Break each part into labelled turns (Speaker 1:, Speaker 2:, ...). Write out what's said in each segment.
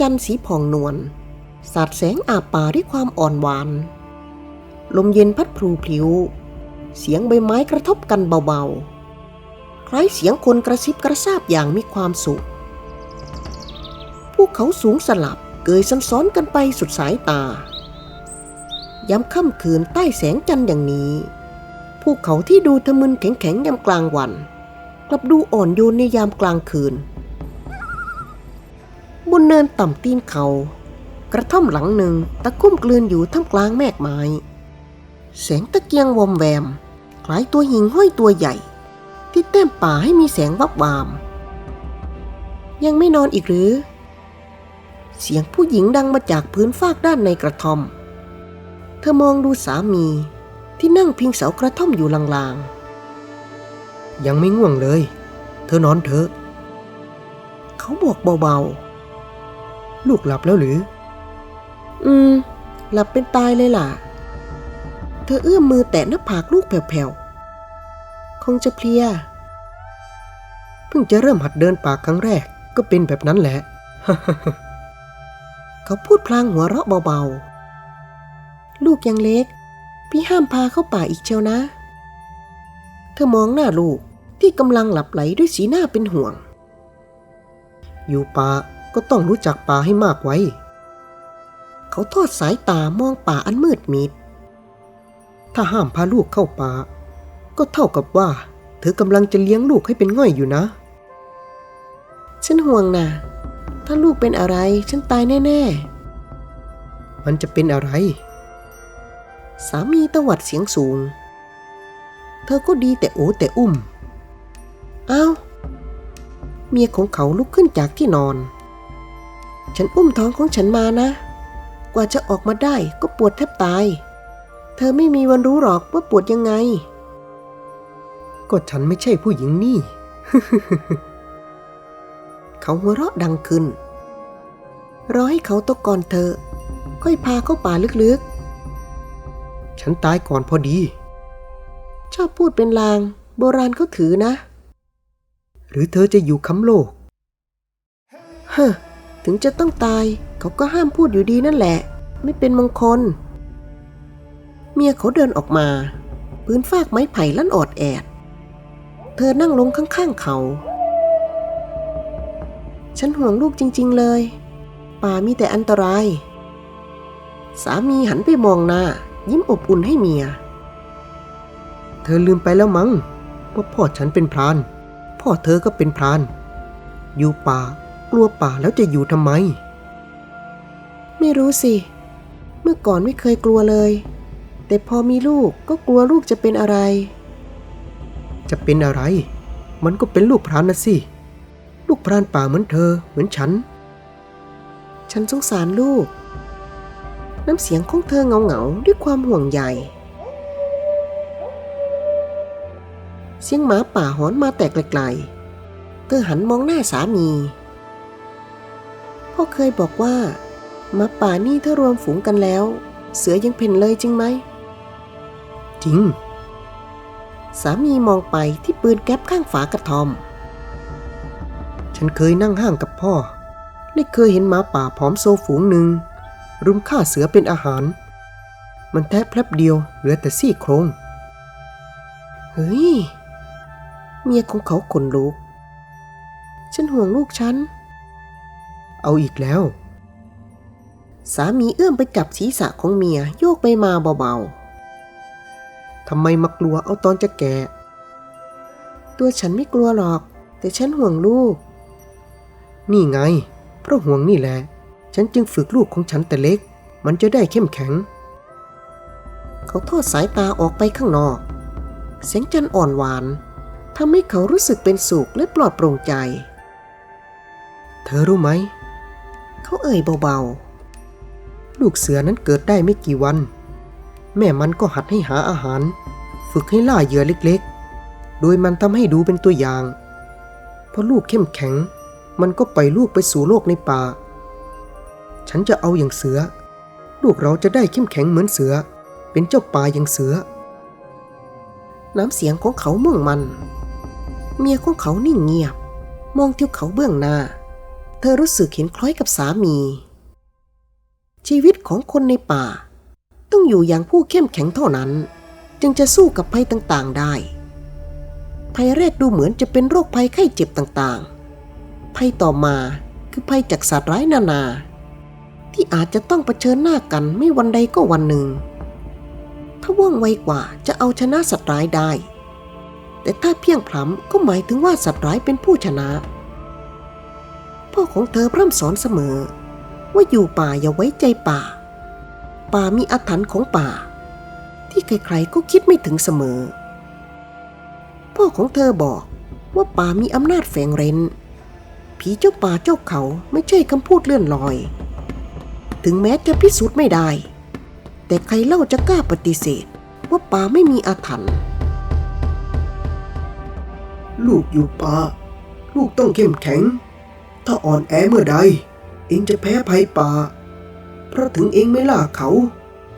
Speaker 1: จันทร์สีผ่องนวลสาดแสงอาบป่าด้วยความอ่อนหวาน ลมเย็นพัดพลูพลิ้ว เสียงใบไม้กระทบกันเบาๆ คล้ายเสียงคนกระซิบกระซาบอย่างมีความสุข ภูเขาสูงสลับเกยซ้ำซ้อนกันไปสุดสายตา ย้ำค่ำคืนใต้แสงจันทร์อย่างนี้ ภูเขาที่ดูทะมึนแข็งๆยามกลางวัน กลับดูอ่อนโยนในยามกลางคืน นเนินต่ำตีนเขา กระท่อมหลังหนึ่งตะคุ่มกลืนอยู่ท่ามกลางแมกไม้ แสงตะเกียงวอมแวม คล้ายตัวหิงห้อยตัวใหญ่ ที่แต้มป่าให้มีแสงวับวาม ยังไม่นอนอีกหรือ เสียงผู้หญิงดังมาจากพื้นฟากด้านในกระท่อม เธอมองดูสามีที่นั่งพิงเสากระท่อมอยู่ลาง
Speaker 2: ยังไม่ง่วงเลย เธอนอนเถอะ
Speaker 1: เขาบอกเบา
Speaker 2: ลูกหลับแล้วหรือ
Speaker 1: ๆอืม หลับเป็นตายเลยล่ะ เธอเอื้อมมือแตะหน้าผากลูกแผ่วๆ คงจะเพลีย
Speaker 2: เพิ่งจะเริ่มหัดเดินป่าครั้งแรกก็เป็นแบบนั้นแหละ
Speaker 1: เขาพูดพลางหัวเราะเบาๆ ลูกยังเล็ก พี่ห้ามพาเข้าป่าอีกเชียวนะ เธอมองหน้าลูกที่กำลังหลับไหลด้วยสีหน้าเป็นห่วง
Speaker 2: อยู่ป่า ก็ต้องรู้จักป่าให้มากไว้
Speaker 1: เขาทอดสายตามองป่าอันมืดมิด
Speaker 2: ถ้าห้ามพาลูกเข้าป่า ก็เท่ากับว่า เธอกำลังจะเลี้ยงลูกให้เป็นง่อยอยู่นะ
Speaker 1: ฉันห่วงนะ ถ้าลูกเป็นอะไรฉันตายแน่ ๆ
Speaker 2: มันจะเป็นอะไร
Speaker 1: สามีตวัดเสียงสูง เธอก็ดีแต่โอแต่อุ้มอ้าวเมียของเขาลุกขึ้นจากที่นอน ฉันอุ้มท้องของฉันมานะ กว่าจะออกมาได้ก็ปวดแทบตาย เธอไม่มีวันรู้หรอกว่าปวดยังไง
Speaker 2: ก็ฉันไม่ใช่ผู้หญิงนี่
Speaker 1: เขาหัวเราะดังขึ้น รอให้เขาตกก่อนเธอ ค่อยพาเข้าป่าลึกๆ
Speaker 2: ฉันตายก่อนพอดี
Speaker 1: ชอบพูดเป็นลาง โบราณเขาถือนะ
Speaker 2: หรือเธอจะอยู่ค้ำโลก
Speaker 1: เฮ้อ ถึงจะต้องตาย เขาก็ห้ามพูดอยู่ดีนั่นแหละ ไม่เป็นมงคล เมียเขาเดินออกมา พื้นฟากไม้ไผ่ลั่นออดแอด เธอนั่งลงข้างๆเขา ฉันห่วงลูกจริง ๆ เลย ป่ามีแต่อันตราย สามีหันไปมองหน้า ยิ้มอบอุ่นให้เมีย
Speaker 2: เธอลืมไปแล้วมั้งว่าพ่อฉันเป็นพราน พ่อเธอก็เป็นพราน อยู่ป่า กลัวป่าแล้วจะอยู่ทำไม
Speaker 1: ไม่รู้สิ เมื่อก่อนไม่เคยกลัวเลย แต่พอมีลูกก็กลัวลูกจะเป็นอะไร
Speaker 2: จะเป็นอะไร มันก็เป็นลูกพรานนะสิ ลูกพรานป่าเหมือนเธอ เหมือนฉัน
Speaker 1: ฉันสงสารลูก น้ำเสียงของเธอเงาเงาๆด้วยความห่วงใยเสียงหมาป่าหอนมาแต่ไกลๆ เธอหันมองหน้าสามี พ่อเคยบอกว่าหมาป่านี่ถ้ารวมฝูงกันแล้ว เสือยังเพ่นเลยจริงไหม
Speaker 2: จริง
Speaker 1: สามีมองไปที่ปืนแก๊ปข้างฝากระทอม
Speaker 2: ฉันเคยนั่งห้างกับพ่อและเคยเห็นหมาป่าผอมโซฝูงหนึ่ง รุมฆ่าเสือเป็นอาหาร มันแทบแพลบเดียวเหลือแต่ซี่โครง
Speaker 1: เฮ้ย เมียของเขาขนลุก ฉันห่วงลูกฉัน
Speaker 2: เอาอีกแล้ว
Speaker 1: สามีเอื้อมไปจับศีรษะของเมียโยกไปมาเบาๆ
Speaker 2: ทำไมมากลัวเอาตอนจะแก่
Speaker 1: ตัวฉันไม่กลัวหรอก แต่ฉันห่วงลูก
Speaker 2: นี่ไง เพราะห่วงนี่แหละ ฉันจึงฝึกลูกของฉันแต่เล็ก มันจะได้เข้มแข็ง
Speaker 1: เขาทอดสายตาออกไปข้างนอก เสียงจันทร์อ่อนหวานทำให้เขารู้สึกเป็นสุขและปลอดโปร่งใจ
Speaker 2: เธอรู้ไหม
Speaker 1: เขาเอ่ยเบาๆ
Speaker 2: ลูกเสือนั้นเกิดได้ไม่กี่วัน แม่มันก็หัดให้หาอาหาร ฝึกให้ล่าเหยื่อเล็กๆ โดยมันทำให้ดูเป็นตัวอย่างพอลูกเข้มแข็ง มันก็ปล่อยลูกไปสู่โลกในป่า ฉันจะเอาอย่างเสือ ลูกเราจะได้เข้มแข็งเหมือนเสือ เป็นเจ้าป่าอย่างเสือ
Speaker 1: น้ำเสียงของเขามุ่งมัน เมียของเขานิ่งเงียบ มองที่เขาเบื้องหน้า เธอรู้สึกเห็นคล้อยกับสามี ชีวิตของคนในป่า ต้องอยู่อย่างผู้เข้มแข็งเท่านั้น จึงจะสู้กับภัยต่างๆได้ ภัยแรกดูเหมือนจะเป็นโรคภัยไข้เจ็บต่างๆ ภัยต่อมาคือภัยจากสัตว์ร้ายนานา ที่อาจจะต้องเผชิญหน้ากันไม่วันใดก็วันหนึ่ง ถ้าว่องไวกว่าจะเอาชนะสัตว์ร้ายได้ แต่ถ้าเพียงพล้ำก็หมายถึงว่าสัตว์ร้ายเป็นผู้ชนะ พ่อของเธอพร่ำสอนเสมอ ว่าอยู่ป่าอย่าไว้ใจป่า ป่ามีอาถรรพ์ของป่า ที่ใครๆก็คิดไม่ถึงเสมอ พ่อของเธอบอกว่าป่ามีอำนาจแฝงเร้น ผีเจ้าป่าเจ้าเขาไม่ใช่คำพูดเลื่อนลอย ถึงแม้จะพิสูจน์ไม่ได้ แต่ใครเล่าจะกล้าปฏิเสธว่าป่าไม่มีอาถรรพ์
Speaker 2: ลูกอยู่ป่า ลูกต้องเข้มแข็ง ถ้าอ่อนแอเมื่อใด เองจะแพ้ภัยป่า เพราะถึงเองไม่ล่าเขา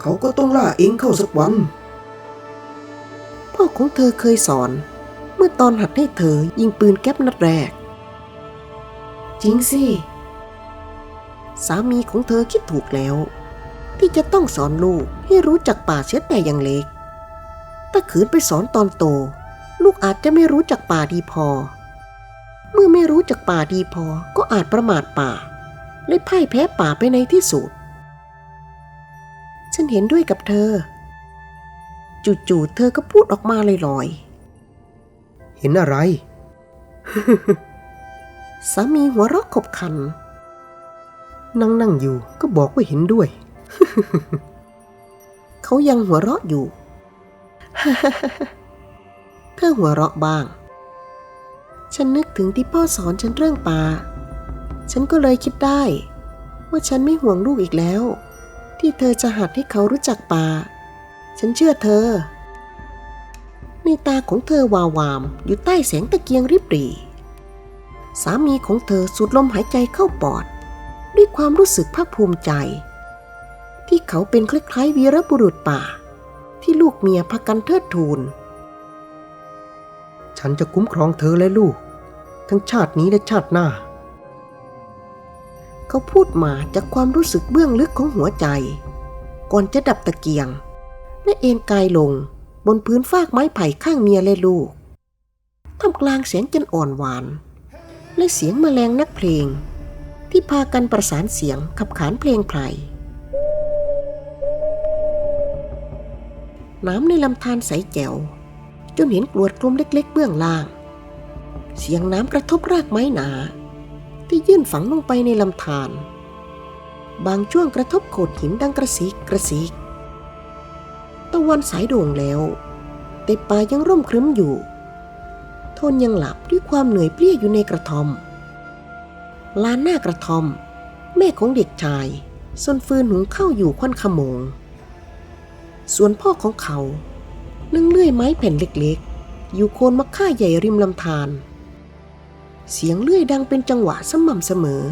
Speaker 2: เขาก็ต้องล่าเองเข้าสักวัน
Speaker 1: พ่อของเธอเคยสอน เมื่อตอนหัดให้เธอยิงปืนแก๊ปนัดแรก จริงสิ สามีของเธอคิดถูกแล้ว ที่จะต้องสอนลูกให้รู้จักป่าเสียแต่ยังเล็ก ถ้าขืนไปสอนตอนโต ลูกอาจจะไม่รู้จักป่าดีพอ มื่อไม่รู้จักป่าดีพอก็อาจประมาทป่าและพ่ายแพ้ป่าไปในที่สุด ฉันเห็นด้วยกับเธอ จู่ๆเธอก็พูดออกมาลอย
Speaker 2: เห็นอะไร
Speaker 1: ๆสามีหัวเราะขบขัน
Speaker 2: นั่งนั่งอยู่ก็บอกว่าเห็นด้วย
Speaker 1: เขายังหัวเราะอยู่ เธอหัวเราะบ้าง ฉันนึกถึงที่พ่อสอนฉันเรื่องป่า ฉันก็เลยคิดได้ ว่าฉันไม่ห่วงลูกอีกแล้ว ที่เธอจะหัดให้เขารู้จักป่า ฉันเชื่อเธอ ในตาของเธอวาววามอยู่ใต้แสงตะเกียงริบหรี่สามีของเธอสูดลมหายใจเข้าปอด ด้วยความรู้สึกภาคภูมิใจ ที่เขาเป็นคล้ายๆวีรบุรุษป่า ที่ลูกเมียพากันเทิดทูน
Speaker 2: ฉันจะคุ้มครองเธอและลูก ทั้งชาตินี้และชาติหน้า
Speaker 1: เขาพูดมาจากความรู้สึกเบื้องลึกของหัวใจ ก่อนจะดับตะเกียง และเอนกายลงบนพื้นฟากไม้ไผ่ข้างเมียและลูกท่ามกลางเสียงจันอ่อนหวาน และเสียงแมลงนักเพลง ที่พากันประสานเสียงขับขานเพลงไพรน้ำในลำธารใสแจ๋ว จนเห็นกรวดกลมเล็กๆเบื้องล่าง เสียงน้ำกระทบรากไม้หนา ที่ยื่นฝังลงไปในลำธารบางช่วงกระทบโขดหินดังกระซิกกระซิก ตะวันสายโด่งแล้ว แต่ป่ายังร่มครึ้มอยู่ ทนยังหลับด้วยความเหนื่อยเพลียอยู่ในกระท่อม ลานหน้ากระท่อม แม่ของเด็กชายซนฟืนหุงข้าวอยู่ควันขโมง ส่วนพ่อของเขา นั่งเลื่อยไม้แผ่นเล็กๆ อยู่โคนมะค่าใหญ่ริมลำธาร เสียงเลื่อยดังเป็นจังหวะสม่ำเสมอ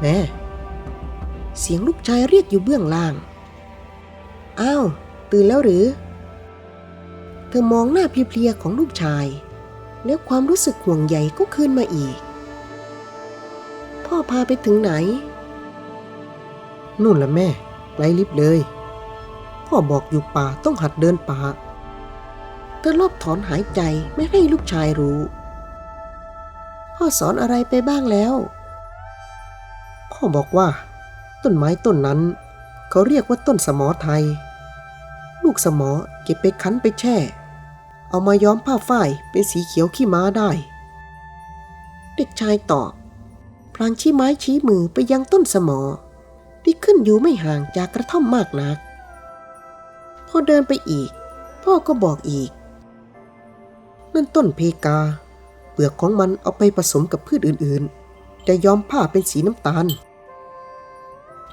Speaker 1: แม่ เสียงลูกชายเรียกอยู่เบื้องล่าง อ้าว ตื่นแล้วหรือ เธอมองหน้าเพลียๆของลูกชาย แล้วความรู้สึกห่วงใยก็คืนมาอีก พ่อพาไปถึงไหน
Speaker 2: นู่นละแม่ไกลลิบเลย พ่อบอกอยู่ป่าต้องหัดเดินป่า
Speaker 1: เธอลอบถอนหายใจไม่ให้ลูกชายรู้ พ่อสอนอะไรไปบ้างแล้ว
Speaker 2: พ่อบอกว่า ต้นไม้ต้นนั้น เขาเรียกว่าต้นสมอไทย ลูกสมอเก็บไปคั้นไปแช่ เอามาย้อมผ้าฝ้ายเป็นสีเขียวขี้ม้าได้
Speaker 1: เด็กชายตอบพลางชี้ไม้ชี้มือไปยังต้นสมอที่ขึ้นอยู่ไม่ห่างจากกระท่อมมากนัก พอเดินไปอีก พ่อก็บอกอีก
Speaker 2: นั่นต้นเพกา เปลือกของมันเอาไปผสมกับพืชอื่นๆ จะย้อมผ้าเป็นสีน้ำตาล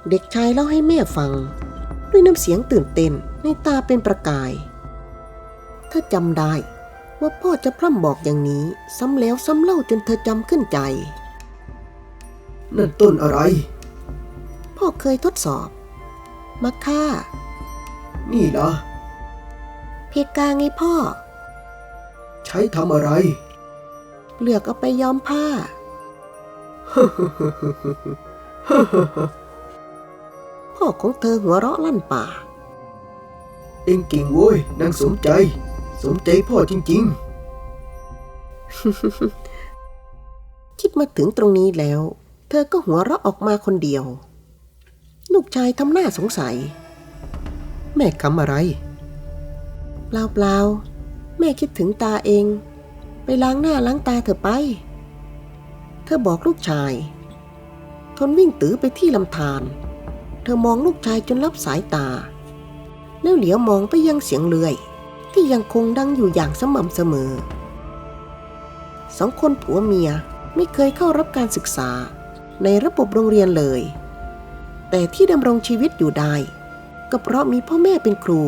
Speaker 1: เด็กชายเล่าให้แม่ฟัง ด้วยน้ำเสียงตื่นเต้นในตาเป็นประกาย ถ้าจำได้ว่าพ่อจะพร่ำบอกอย่างนี้ ซ้ำแล้วซ้ำเล่าจนเธอจำขึ้นใจ
Speaker 2: นั่นต้นอะไร
Speaker 1: พ่อเคยทดสอบมะค่า
Speaker 2: นี่ล่ะ
Speaker 1: เพกาไงพ่อ
Speaker 2: ใช้ทำอะไร
Speaker 1: เปลือกเอาไปย้อมผ้า พ่อของเธอหัวเราะลั่นป่า
Speaker 2: เองเก่งโว้ยนางสมใจ สมใจพ่อจริง
Speaker 1: คิดมาถึงตรงนี้แล้ว เธอก็หัวเราะออกมาคนเดียว ลูกชายทำหน้าสงสัย
Speaker 2: ๆ แม่คำอะไร
Speaker 1: เปล่าเปล่าแม่คิดถึงตาเอง ไปล้างหน้าล้างตาเถอะไป เธอบอกลูกชาย ทนวิ่งตื้อไปที่ลำธารเธอมองลูกชายจนลับสายตา แล้วเหลียวมองไปยังเสียงเลื่อย ที่ยังคงดังอยู่อย่างสม่ำเสมอ สองคนผัวเมียไม่เคยเข้ารับการศึกษาในระบบโรงเรียนเลย แต่ที่ดำรงชีวิตอยู่ได้ ก็เพราะมีพ่อแม่เป็นครู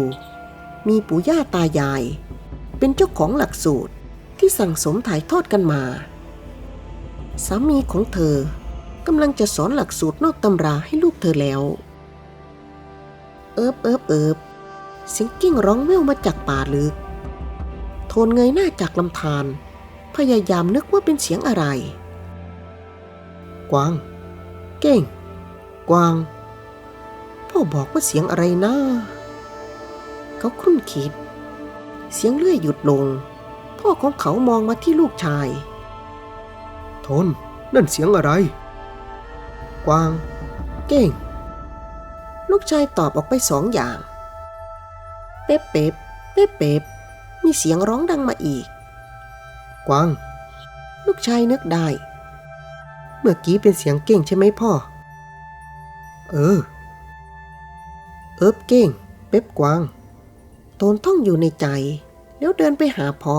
Speaker 1: มีปู่ย่าตายาย เป็นเจ้าของหลักสูตรที่สั่งสมถ่ายทอดกันมา สามีของเธอกำลังจะสอนหลักสูตรนอกตำราให้ลูกเธอแล้ว เอิบเอิบเอิบเสียงกิ้งร้องแว่วมาจากป่าลึก โทนเงยหน้าจากลำธารพยายามนึกว่าเป็นเสียงอะไร
Speaker 2: กวาง เก่ง กวาง
Speaker 1: พ่อบอกว่าเสียงอะไรนะเขาครุ่นคิด เสียงเลื่อยหยุดลง พ่อของเขามองมาที่ลูกชาย
Speaker 2: ทน นั่นเสียงอะไร กวาง
Speaker 1: เก่งลูกชายตอบออกไปสองอย่าง เป๊บเป๊บเป๊บเป๊บมีเสียงร้องดังมาอีก
Speaker 2: กวาง
Speaker 1: ลูกชายนึกได้
Speaker 2: เมื่อกี้เป็นเสียงเก่งใช่ไหมพ่อ เออ
Speaker 1: เอิบเก้ง เป๊บกวางโทนท่องอยู่ในใจ แล้วเดินไปหาพ่อ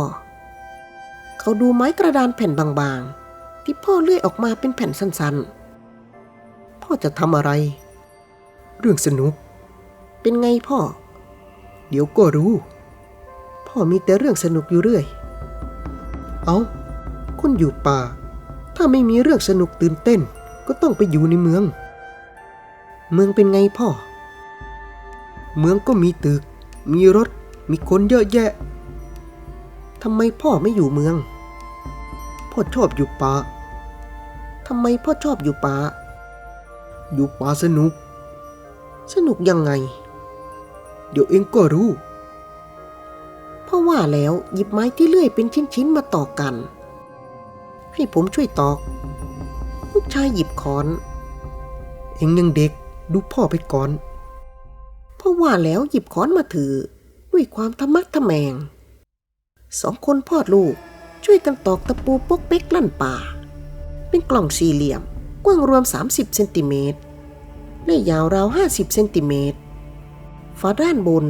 Speaker 1: เขาดูไม้กระดานแผ่นบางๆ ที่พ่อเลื่อยออกมาเป็นแผ่นสั้นๆ
Speaker 2: พ่อจะทำอะไร เรื่องสนุก
Speaker 1: เป็นไงพ่อ
Speaker 2: เดี๋ยวก็รู้
Speaker 1: พ่อมีแต่เรื่องสนุกอยู่เรื่อย
Speaker 2: เอาคนอยู่ป่า ถ้าไม่มีเรื่องสนุกตื่นเต้น ก็ต้องไปอยู่ในเมือง
Speaker 1: เมืองเป็นไงพ่อ
Speaker 2: เมืองก็มีตึก มีรถ มีคนเยอะแยะ
Speaker 1: ทำไมพ่อไม่อยู่เมือง
Speaker 2: พ่อชอบอยู่ป่า
Speaker 1: ทำไมพ่อชอบอยู่ป่า
Speaker 2: อยู่ป่าสนุก
Speaker 1: สนุกยังไง
Speaker 2: เดี๋ยวเองก็รู้
Speaker 1: พ่อว่าแล้วหยิบไม้ที่เลื่อยเป็นชิ้นๆมาต่อกัน ให้ผมช่วยตอก ลูกชายหยิบค้อน
Speaker 2: เองยังเด็กดูพ่อไปก่อน
Speaker 1: พ่อว่าแล้วหยิบค้อนมาถือ ด้วยความทะมักทะแมง สองคนพ่อลูกช่วยกันตอกตะปูปกเป๊กลั่นป่า เป็นกล่องสี่เหลี่ยม กว้างรวม 30เซนติเมตรและยาวราว 50เซนติเมตรฝาด้านบน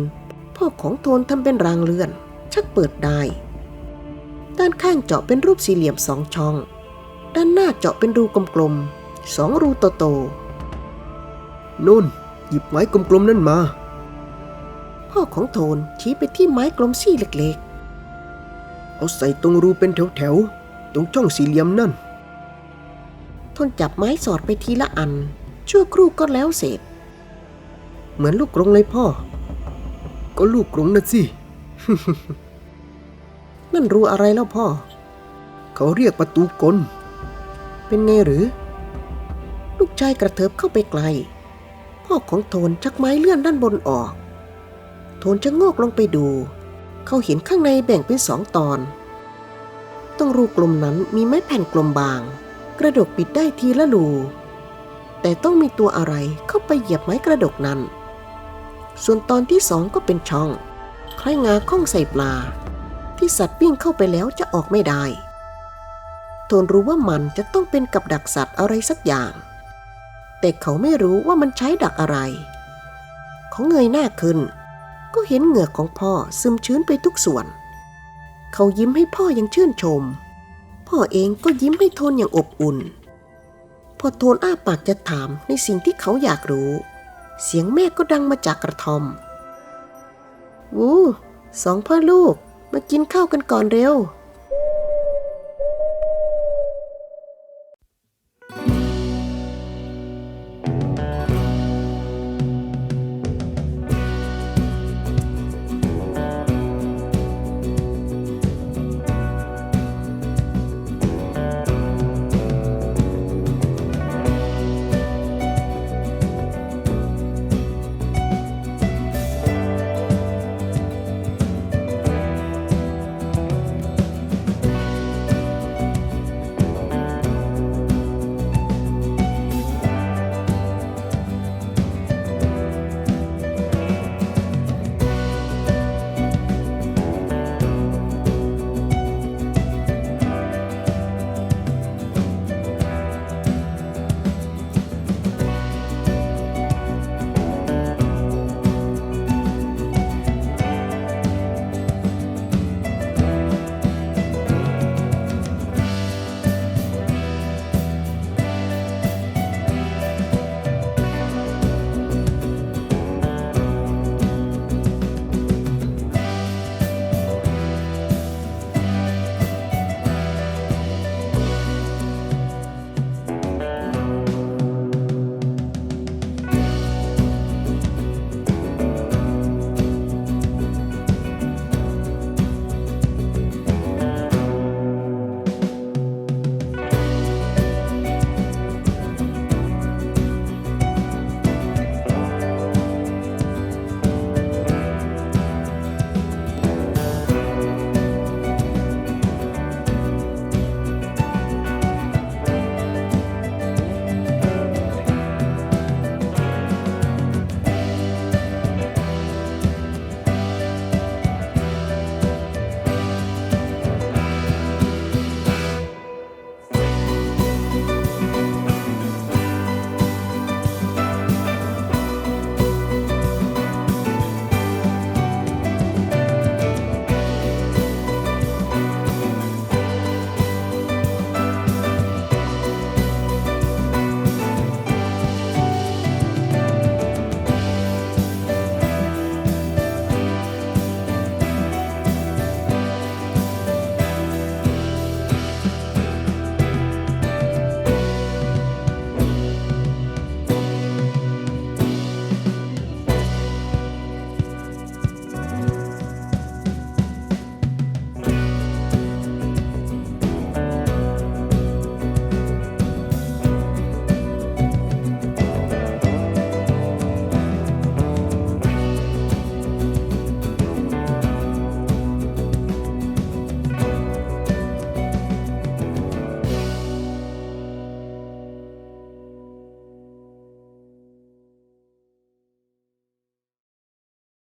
Speaker 1: พ่อของโทนทำเป็นรางเลื่อน ชักเปิดได้ ด้านข้างเจาะเป็นรูปสี่เหลี่ยมสองช่อง ด้านหน้าเจาะเป็นรูกลมๆสองรูโตๆ
Speaker 2: นุ่น หยิบไม้กลมๆนั่นมา
Speaker 1: พ่อของโทนชี้ไปที่ไม้กลมซี่เล็กๆ
Speaker 2: เอาใส่ตรงรูเป็นแถวๆ ตรงช่องสี่เหลี่ยมนั่น
Speaker 1: ทนจับไม้สอดไปทีละอัน ชั่วครู่ก็แล้วเสร็จ
Speaker 2: เหมือนลูกกรงเลยพ่อ ก็ลูกกรงนะสิ
Speaker 1: นั่นรูอะไรแล้วพ่อ
Speaker 2: เขาเรียกประตูกล
Speaker 1: เป็นไงหรือ ลูกชายกระเถิบเข้าไปไกล พ่อของโทนชักไม้เลื่อนด้านบนออก นจะโงกลงไปดู เขาเห็นข้างในแบ่งเป็นสองตอนตรงรูกลมนั้นมีไม้แผ่นกลมบาง กระดกปิดได้ทีละรูแต่ต้องมีตัวอะไรเข้าไปเหยียบไม้กระดกนั้น ส่วนตอนที่สองก็เป็นช่อง คล้ายงาข้องใส่ปลา ที่สัตว์วิ่งเข้าไปแล้วจะออกไม่ได้โทนรู้ว่ามันจะต้องเป็นกับดักสัตว์อะไรสักอย่าง แต่เขาไม่รู้ว่ามันใช้ดักอะไร เขาเงยหน้าขึ้น ก็เห็นเหงือกของพ่อซึมชื้นไปทุกส่วน เขายิ้มให้พ่ออยังชื่นชม พ่อเองก็ยิ้มให้โทนอย่างอบอุ่น พอโทนอ้าปากจะถามในสิ่งที่เขาอยากรู้ เสียงแม่ก็ดังมาจากกระท่อมวู้สองพ่อลูกมากินข้าวกันก่อนเร็ว